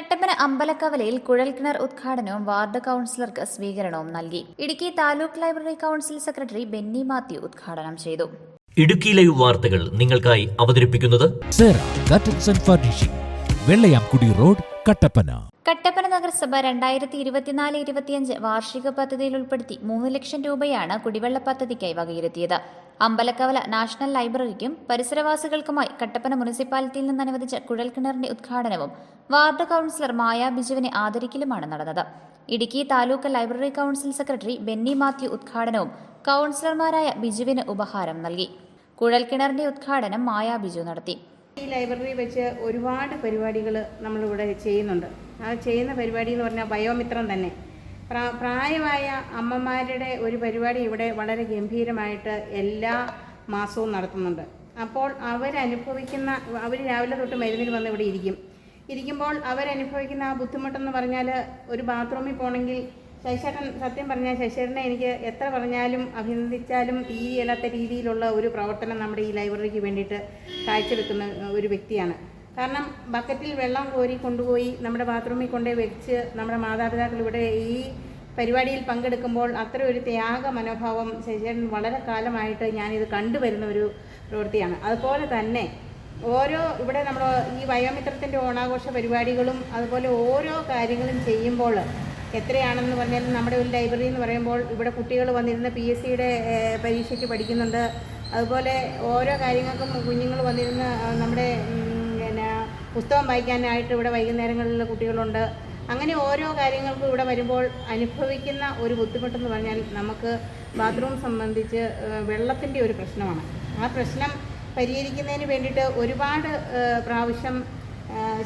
കട്ടപ്പന അമ്പലക്കവലയിൽ കുഴൽക്കിണർ ഉദ്ഘാടനവും വാർഡ് കൌൺസിലർക്ക് സ്വീകരണവും നൽകി. Idukki taluk library council secretary Benny Mathew ഉദ്ഘാടനം ചെയ്തു. ഇടുക്കി ലൈവ് വാർത്തകൾ നിങ്ങൾക്കായി അവതരിപ്പിക്കുന്നത് ഫർണിഷിംഗ് വെള്ളയാംകുടി റോഡ് കട്ടപ്പന കട്ടപ്പന നഗരസഭ രണ്ടായിരത്തി ഇരുപത്തിനാല് ഇരുപത്തിയഞ്ച് വാർഷിക പദ്ധതിയിൽ ഉൾപ്പെടുത്തി മൂന്ന് ലക്ഷം രൂപയാണ് കുടിവെള്ള പദ്ധതിക്കായി വകയിരുത്തിയത്. അമ്പലക്കവല നാഷണൽ ലൈബ്രറിക്കും പരിസരവാസികൾക്കുമായി കട്ടപ്പന മുനിസിപ്പാലിറ്റിയിൽ നിന്ന് അനുവദിച്ച കുഴൽക്കിണറിന്റെ ഉദ്ഘാടനവും വാർഡ് കൌൺസിലർ മായ ബിജുവിനെ ആദരിക്കലുമാണ് നടന്നത്. Idukki taluk library council secretary Benny Mathew ഉദ്ഘാടനവും കൌൺസിലർമാരായ ബിജുവിന് ഉപഹാരം നൽകി. കുഴൽക്കിണറിന്റെ ഉദ്ഘാടനം മായ ബിജു നടത്തി. ഈ ലൈബ്രറി വെച്ച് ഒരുപാട് പരിപാടികൾ നമ്മളിവിടെ ചെയ്യുന്നുണ്ട്. ആ ചെയ്യുന്ന പരിപാടി എന്ന് പറഞ്ഞാൽ ബയോമിത്രം തന്നെ. പ്രാ- പ്രായമായ അമ്മമാരുടെ ഒരു പരിപാടി ഇവിടെ വളരെ ഗംഭീരമായിട്ട് എല്ലാ മാസവും നടത്തുന്നുണ്ട്. അപ്പോൾ അവരനുഭവിക്കുന്ന അവർ രാവിലെ തൊട്ട് മരുന്നിൽ വന്ന് ഇവിടെ ഇരിക്കും. ഇരിക്കുമ്പോൾ അവരനുഭവിക്കുന്ന ആ ബുദ്ധിമുട്ടെന്ന് പറഞ്ഞാൽ ഒരു ബാത്റൂമിൽ പോകണമെങ്കിൽ ശശിചേട്ടൻ സത്യം പറഞ്ഞാൽ ശശിചേട്ടനെ എനിക്ക് എത്ര പറഞ്ഞാലും അഭിനന്ദിച്ചാലും തീരെയല്ലാത്ത രീതിയിലുള്ള ഒരു പ്രവർത്തനം നമ്മുടെ ഈ ലൈബ്രറിക്ക് വേണ്ടിയിട്ട് കാഴ്ചവെക്കുന്ന ഒരു വ്യക്തിയാണ്. കാരണം ബക്കറ്റിൽ വെള്ളം കോരി കൊണ്ടുപോയി നമ്മുടെ ബാത്റൂമിൽ കൊണ്ടുപോയി വെച്ച് നമ്മുടെ മാതാപിതാക്കൾ ഇവിടെ ഈ പരിപാടിയിൽ പങ്കെടുക്കുമ്പോൾ അത്ര ഒരു ത്യാഗ മനോഭാവം ശശിചേട്ടൻ വളരെ കാലമായിട്ട് ഞാനിത് കണ്ടുവരുന്ന ഒരു പ്രവൃത്തിയാണ്. അതുപോലെ തന്നെ ഓരോ ഇവിടെ നമ്മൾ ഈ വയോമിത്രത്തിന്റെ ഓണാഘോഷ പരിപാടികളും അതുപോലെ ഓരോ കാര്യങ്ങളും ചെയ്യുമ്പോൾ എത്രയാണെന്ന് പറഞ്ഞാലും നമ്മുടെ ഒരു ലൈബ്രറി എന്ന് പറയുമ്പോൾ ഇവിടെ കുട്ടികൾ വന്നിരുന്ന് പി എസ് സിയുടെ പരീക്ഷയ്ക്ക് പഠിക്കുന്നുണ്ട്. അതുപോലെ ഓരോ കാര്യങ്ങൾക്കും കുഞ്ഞുങ്ങൾ വന്നിരുന്ന് നമ്മുടെ പിന്നെ പുസ്തകം വായിക്കാനായിട്ട് ഇവിടെ വൈകുന്നേരങ്ങളിൽ കുട്ടികളുണ്ട്. അങ്ങനെ ഓരോ കാര്യങ്ങൾക്കും ഇവിടെ വരുമ്പോൾ അനുഭവിക്കുന്ന ഒരു ബുദ്ധിമുട്ടെന്ന് പറഞ്ഞാൽ നമുക്ക് ബാത്റൂം സംബന്ധിച്ച് വെള്ളത്തിന്റെ ഒരു പ്രശ്നമാണ്. ആ പ്രശ്നം പരിഹരിക്കുന്നതിന് വേണ്ടിയിട്ട് ഒരുപാട് പ്രാവശ്യം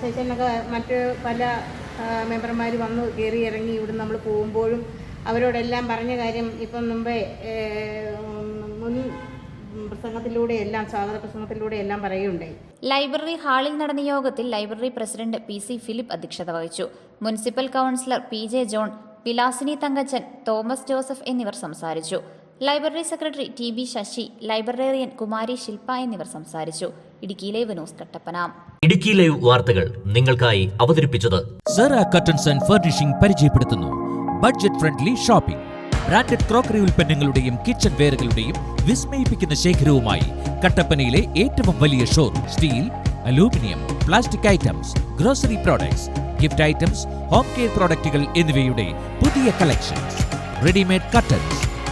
ശശിനൊക്കെ മറ്റ് പല മെമ്പർമാർ വന്ന് കയറി ഇറങ്ങി ഇവിടെ നമ്മൾ പോകുമ്പോഴും അവരോടെല്ലാം പറഞ്ഞ കാര്യം ഇപ്പം മുമ്പേ മുൻ എല്ലാം സ്വാഗത പ്രസംഗത്തിലൂടെ എല്ലാം പറയുകയുണ്ടായി. ലൈബ്രറി ഹാളിൽ നടന്ന യോഗത്തിൽ library president P C Philip അധ്യക്ഷത വഹിച്ചു. Municipal councillor P J John Vilasini Thankachan Thomas Joseph എന്നിവർ സംസാരിച്ചു. Library secretary T B Sasi librarian Kumari Shilpa എന്നിവർ സംസാരിച്ചു. Idukki live news Kattappana. Idukki live വാർത്തകൾ നിങ്ങൾക്കായി അവതരിപ്പിച്ചത് സെറ കർട്ടൻസ് ആൻഡ് ഫർണിഷിംഗ് പരിചയപ്പെടുത്തുന്നു. Budget friendly shopping. Branded crockery ഉൽപ്പന്നങ്ങളുടെയും kitchen വെയറുകളുടെയും വിസ്മയിപ്പിക്കുന്ന ശേഖരവുമായി കട്ടപ്പനയിലെ ഏറ്റവും വലിയ showroom steel aluminium plastic items grocery products gift items home care പ്രോഡക്റ്റുകൾ എന്നിവയുടെ പുതിയ കളക്ഷൻസ്. Readymade curtains.